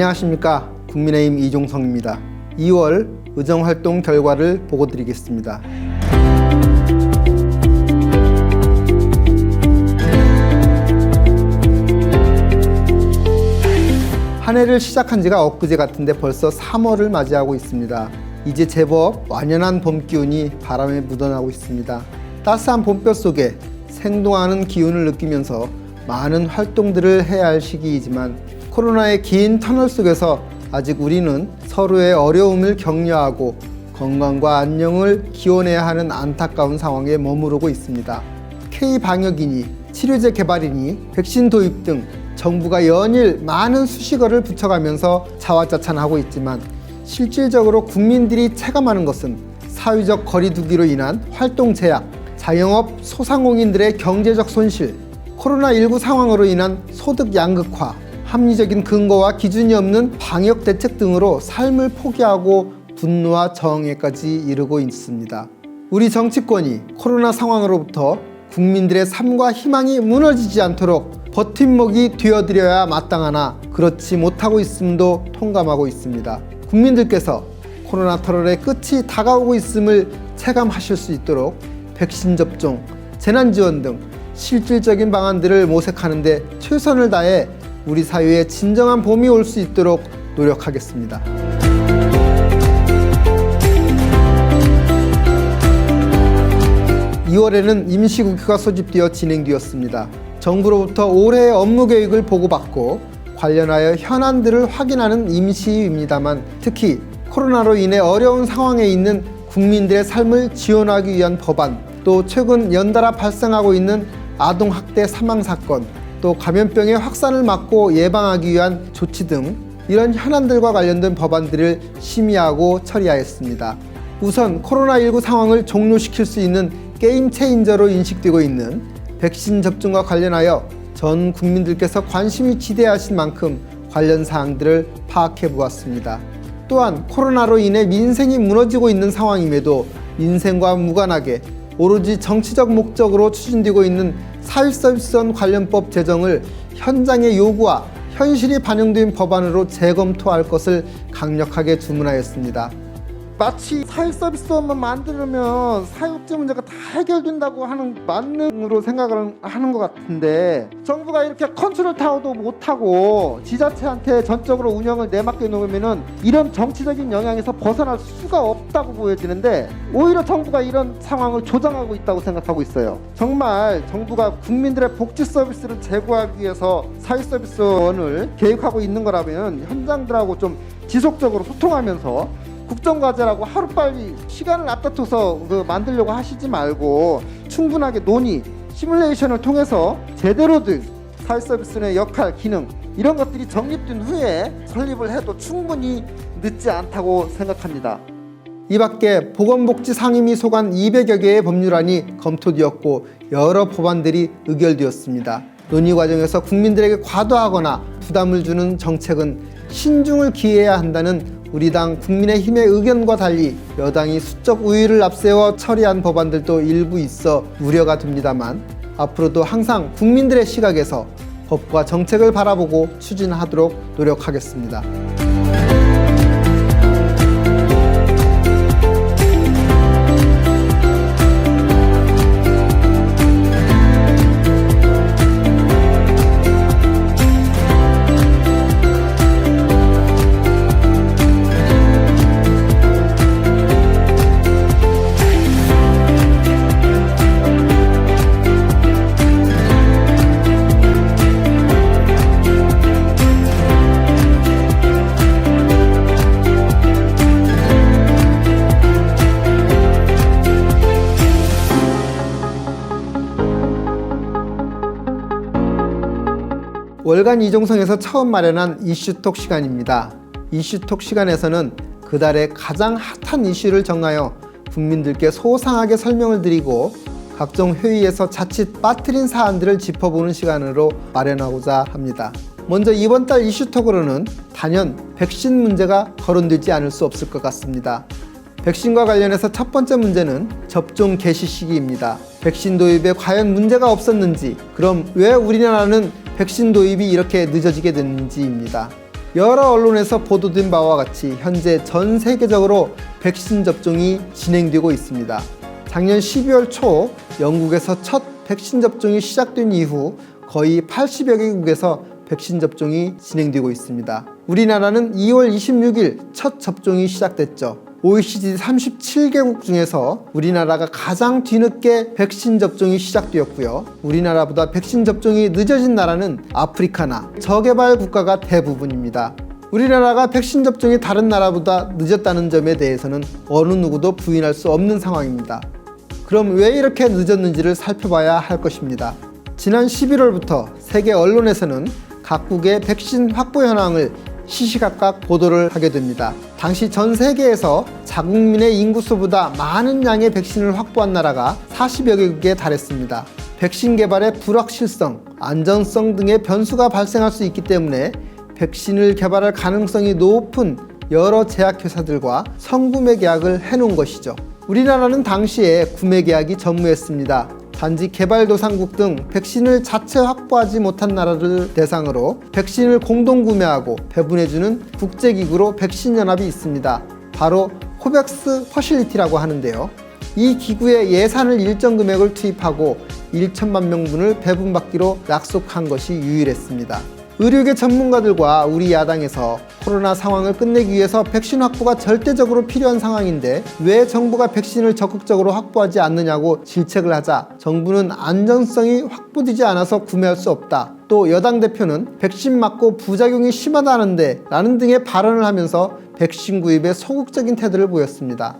안녕하십니까 국민의힘 이종성입니다. 2월 의정활동 결과를 보고 드리겠습니다. 한 해를 시작한 지가 엊그제 같은데 벌써 3월을 맞이하고 있습니다. 이제 제법 완연한 봄 기운이 바람에 묻어나고 있습니다. 따스한 봄볕 속에 생동하는 기운을 느끼면서 많은 활동들을 해야 할 시기이지만 코로나의 긴 터널 속에서 아직 우리는 서로의 어려움을 격려하고 건강과 안녕을 기원해야 하는 안타까운 상황에 머무르고 있습니다. K 방역이니 치료제 개발이니 백신 도입 등 정부가 연일 많은 수식어를 붙여가면서 자화자찬하고 있지만 실질적으로 국민들이 체감하는 것은 사회적 거리두기로 인한 활동 제약, 자영업 소상공인들의 경제적 손실, 코로나19 상황으로 인한 소득 양극화, 합리적인 근거와 기준이 없는 방역 대책 등으로 삶을 포기하고 분노와 저항에까지 이르고 있습니다. 우리 정치권이 코로나 상황으로부터 국민들의 삶과 희망이 무너지지 않도록 버팀목이 되어드려야 마땅하나 그렇지 못하고 있음도 통감하고 있습니다. 국민들께서 코로나 터널의 끝이 다가오고 있음을 체감하실 수 있도록 백신 접종, 재난 지원 등 실질적인 방안들을 모색하는데 최선을 다해 우리 사회에 진정한 봄이 올 수 있도록 노력하겠습니다. 2월에는 임시국회가 소집되어 진행되었습니다. 정부로부터 올해의 업무 계획을 보고받고 관련하여 현안들을 확인하는 임시입니다만 특히 코로나로 인해 어려운 상황에 있는 국민들의 삶을 지원하기 위한 법안 또 최근 연달아 발생하고 있는 아동학대 사망 사건 또 감염병의 확산을 막고 예방하기 위한 조치 등 이런 현안들과 관련된 법안들을 심의하고 처리하였습니다. 우선 코로나19 상황을 종료시킬 수 있는 게임 체인저로 인식되고 있는 백신 접종과 관련하여 전 국민들께서 관심이 지대하신 만큼 관련 사항들을 파악해 보았습니다. 또한 코로나로 인해 민생이 무너지고 있는 상황임에도 민생과 무관하게 오로지 정치적 목적으로 추진되고 있는 사회서비스원 관련법 제정을 현장의 요구와 현실이 반영된 법안으로 재검토할 것을 강력하게 주문하였습니다. 마치 사회 서비스원만 만들면 사회복지 문제가 다 해결된다고 하는 만능으로 생각을 하는 것 같은데 정부가 이렇게 컨트롤 타워도 못하고 지자체한테 전적으로 운영을 내맡겨 놓으면은 이런 정치적인 영향에서 벗어날 수가 없다고 보여지는데 오히려 정부가 이런 상황을 조장하고 있다고 생각하고 있어요. 정말 정부가 국민들의 복지 서비스를 제공하기 위해서 사회 서비스원을 계획하고 있는 거라면 현장들하고 좀 지속적으로 소통하면서 국정과제라고 하루빨리 시간을 앞다퉈서 그 만들려고 하시지 말고 충분하게 논의, 시뮬레이션을 통해서 제대로 된 사회서비스 의 역할, 기능 이런 것들이 정립된 후에 설립을 해도 충분히 늦지 않다고 생각합니다. 이 밖에 보건복지 상임위 소관 200여 개의 법률안이 검토되었고 여러 법안들이 의결되었습니다. 논의 과정에서 국민들에게 과도하거나 부담을 주는 정책은 신중을 기해야 한다는 우리 당 국민의힘의 의견과 달리 여당이 수적 우위를 앞세워 처리한 법안들도 일부 있어 우려가 됩니다만 앞으로도 항상 국민들의 시각에서 법과 정책을 바라보고 추진하도록 노력하겠습니다. 월간 이종성에서 처음 마련한 이슈톡 시간입니다. 이슈톡 시간에서는 그달의 가장 핫한 이슈를 정하여 국민들께 소상하게 설명을 드리고 각종 회의에서 자칫 빠뜨린 사안들을 짚어보는 시간으로 마련하고자 합니다. 먼저 이번 달 이슈톡으로는 단연 백신 문제가 거론되지 않을 수 없을 것 같습니다. 백신과 관련해서 첫 번째 문제는 접종 개시 시기입니다. 백신 도입에 과연 문제가 없었는지, 그럼 왜 우리나라는 백신 도입이 이렇게 늦어지게 됐는지입니다. 여러 언론에서 보도된 바와 같이 현재 전 세계적으로 백신 접종이 진행되고 있습니다. 작년 12월 초 영국에서 첫 백신 접종이 시작된 이후 거의 80여 개국에서 백신 접종이 진행되고 있습니다. 우리나라는 2월 26일 첫 접종이 시작됐죠. OECD 37개국 중에서 우리나라가 가장 뒤늦게 백신 접종이 시작되었고요. 우리나라보다 백신 접종이 늦어진 나라는 아프리카나 저개발 국가가 대부분입니다. 우리나라가 백신 접종이 다른 나라보다 늦었다는 점에 대해서는 어느 누구도 부인할 수 없는 상황입니다. 그럼 왜 이렇게 늦었는지를 살펴봐야 할 것입니다. 지난 11월부터 세계 언론에서는 각국의 백신 확보 현황을 시시각각 보도를 하게 됩니다. 당시 전 세계에서 자국민의 인구수보다 많은 양의 백신을 확보한 나라가 40여 개국에 달했습니다. 백신 개발의 불확실성, 안전성 등의 변수가 발생할 수 있기 때문에 백신을 개발할 가능성이 높은 여러 제약회사들과 선구매 계약을 해놓은 것이죠. 우리나라는 당시에 구매 계약이 전무했습니다. 단지 개발도상국 등 백신을 자체 확보하지 못한 나라를 대상으로 백신을 공동 구매하고 배분해주는 국제기구로 백신연합이 있습니다. 바로 코백스 퍼실리티라고 하는데요. 이 기구에 예산을 일정 금액을 투입하고 1천만 명분을 배분받기로 약속한 것이 유일했습니다. 의료계 전문가들과 우리 야당에서 코로나 상황을 끝내기 위해서 백신 확보가 절대적으로 필요한 상황인데 왜 정부가 백신을 적극적으로 확보하지 않느냐고 질책을 하자 정부는 안전성이 확보되지 않아서 구매할 수 없다. 또 여당 대표는 백신 맞고 부작용이 심하다는데 라는 등의 발언을 하면서 백신 구입에 소극적인 태도를 보였습니다.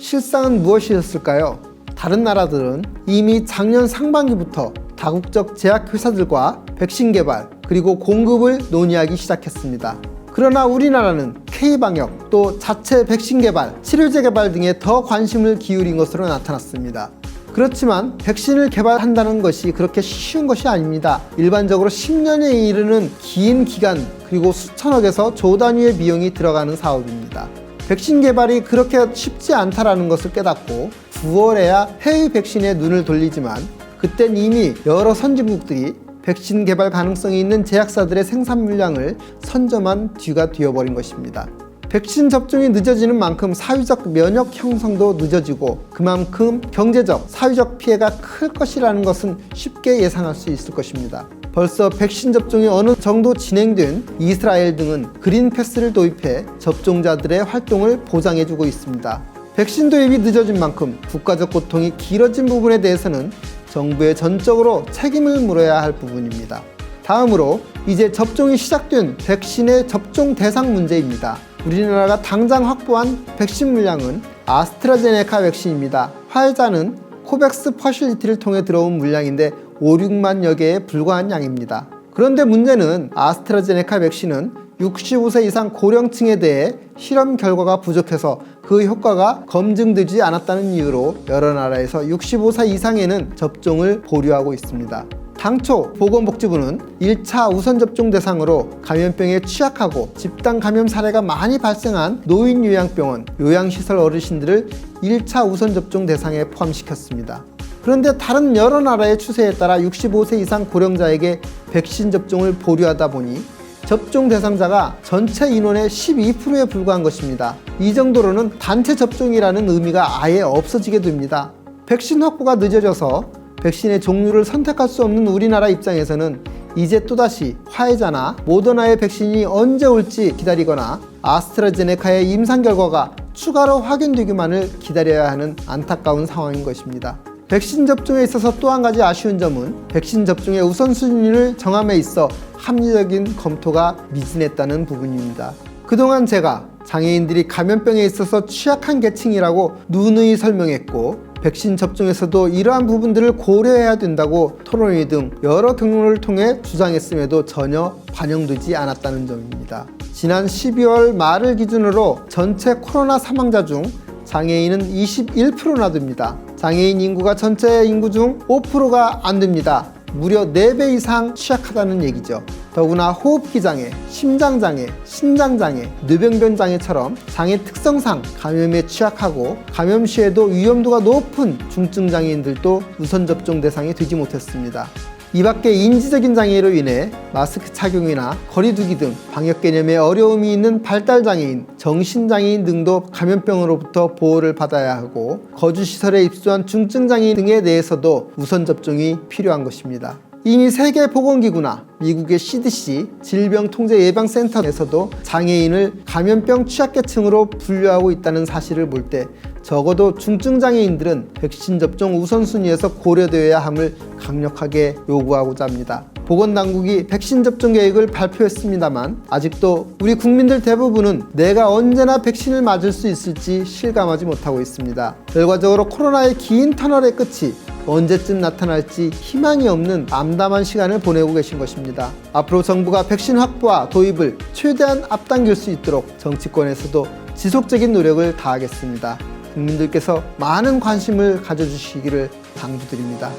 실상은 무엇이었을까요? 다른 나라들은 이미 작년 상반기부터 다국적 제약회사들과 백신 개발 그리고 공급을 논의하기 시작했습니다. 그러나 우리나라는 K방역 또 자체 백신 개발, 치료제 개발 등에 더 관심을 기울인 것으로 나타났습니다. 그렇지만 백신을 개발한다는 것이 그렇게 쉬운 것이 아닙니다. 일반적으로 10년에 이르는 긴 기간 그리고 수천억에서 조 단위의 비용이 들어가는 사업입니다. 백신 개발이 그렇게 쉽지 않다라는 것을 깨닫고 9월에야 해외 백신에 눈을 돌리지만 그땐 이미 여러 선진국들이 백신 개발 가능성이 있는 제약사들의 생산 물량을 선점한 뒤가 되어버린 것입니다. 백신 접종이 늦어지는 만큼 사회적 면역 형성도 늦어지고 그만큼 경제적, 사회적 피해가 클 것이라는 것은 쉽게 예상할 수 있을 것입니다. 벌써 백신 접종이 어느 정도 진행된 이스라엘 등은 그린 패스를 도입해 접종자들의 활동을 보장해주고 있습니다. 백신 도입이 늦어진 만큼 국가적 고통이 길어진 부분에 대해서는 정부에 전적으로 책임을 물어야 할 부분입니다. 다음으로 이제 접종이 시작된 백신의 접종 대상 문제입니다. 우리나라가 당장 확보한 백신 물량은 아스트라제네카 백신입니다. 화이자는 코백스 퍼실리티를 통해 들어온 물량인데 5, 6만여 개에 불과한 양입니다. 그런데 문제는 아스트라제네카 백신은 65세 이상 고령층에 대해 실험 결과가 부족해서 그 효과가 검증되지 않았다는 이유로 여러 나라에서 65세 이상에는 접종을 보류하고 있습니다. 당초 보건복지부는 1차 우선 접종 대상으로 감염병에 취약하고 집단 감염 사례가 많이 발생한 노인 요양병원, 요양시설 어르신들을 1차 우선 접종 대상에 포함시켰습니다. 그런데 다른 여러 나라의 추세에 따라 65세 이상 고령자에게 백신 접종을 보류하다 보니 접종 대상자가 전체 인원의 12%에 불과한 것입니다. 이 정도로는 단체 접종이라는 의미가 아예 없어지게 됩니다. 백신 확보가 늦어져서 백신의 종류를 선택할 수 없는 우리나라 입장에서는 이제 또다시 화이자나 모더나의 백신이 언제 올지 기다리거나 아스트라제네카의 임상 결과가 추가로 확인되기만을 기다려야 하는 안타까운 상황인 것입니다. 백신 접종에 있어서 또 한 가지 아쉬운 점은 백신 접종의 우선순위를 정함에 있어 합리적인 검토가 미진했다는 부분입니다. 그동안 제가 장애인들이 감염병에 있어서 취약한 계층이라고 누누이 설명했고 백신 접종에서도 이러한 부분들을 고려해야 된다고 토론회 등 여러 경로를 통해 주장했음에도 전혀 반영되지 않았다는 점입니다. 지난 12월 말을 기준으로 전체 코로나 사망자 중 장애인은 21%나 됩니다. 장애인 인구가 전체 인구 중 5%가 안 됩니다. 무려 4배 이상 취약하다는 얘기죠. 더구나 호흡기 장애, 심장 장애, 신장 장애, 뇌병변 장애처럼 장애 특성상 감염에 취약하고 감염 시에도 위험도가 높은 중증 장애인들도 우선 접종 대상이 되지 못했습니다. 이 밖에 인지적인 장애로 인해 마스크 착용이나 거리두기 등 방역 개념에 어려움이 있는 발달 장애인, 정신 장애인 등도 감염병으로부터 보호를 받아야 하고 거주 시설에 입소한 중증 장애인 등에 대해서도 우선 접종이 필요한 것입니다. 이미 세계보건기구나 미국의 CDC 질병통제예방센터에서도 장애인을 감염병 취약계층으로 분류하고 있다는 사실을 볼 때 적어도 중증장애인들은 백신 접종 우선순위에서 고려되어야 함을 강력하게 요구하고자 합니다. 보건당국이 백신 접종 계획을 발표했습니다만 아직도 우리 국민들 대부분은 내가 언제나 백신을 맞을 수 있을지 실감하지 못하고 있습니다. 결과적으로 코로나의 긴 터널의 끝이 언제쯤 나타날지 희망이 없는 암담한 시간을 보내고 계신 것입니다. 앞으로 정부가 백신 확보와 도입을 최대한 앞당길 수 있도록 정치권에서도 지속적인 노력을 다하겠습니다. 국민들께서 많은 관심을 가져주시기를 당부드립니다.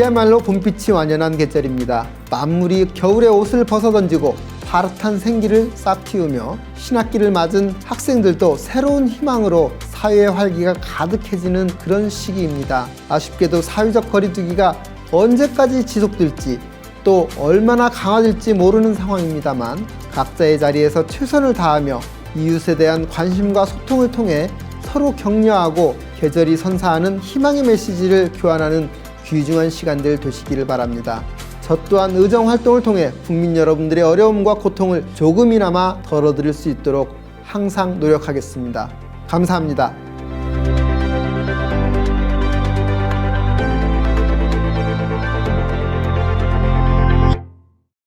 그야말로 봄빛이 완연한 계절입니다. 만물이 겨울의 옷을 벗어 던지고 파릇한 생기를 싹 틔우며 신학기를 맞은 학생들도 새로운 희망으로 사회의 활기가 가득해지는 그런 시기입니다. 아쉽게도 사회적 거리두기가 언제까지 지속될지 또 얼마나 강화될지 모르는 상황입니다만 각자의 자리에서 최선을 다하며 이웃에 대한 관심과 소통을 통해 서로 격려하고 계절이 선사하는 희망의 메시지를 교환하는 귀중한 시간들 되시기를 바랍니다. 저 또한 의정 활동을 통해 국민 여러분들의 어려움과 고통을 조금이나마 덜어드릴 수 있도록 항상 노력하겠습니다. 감사합니다.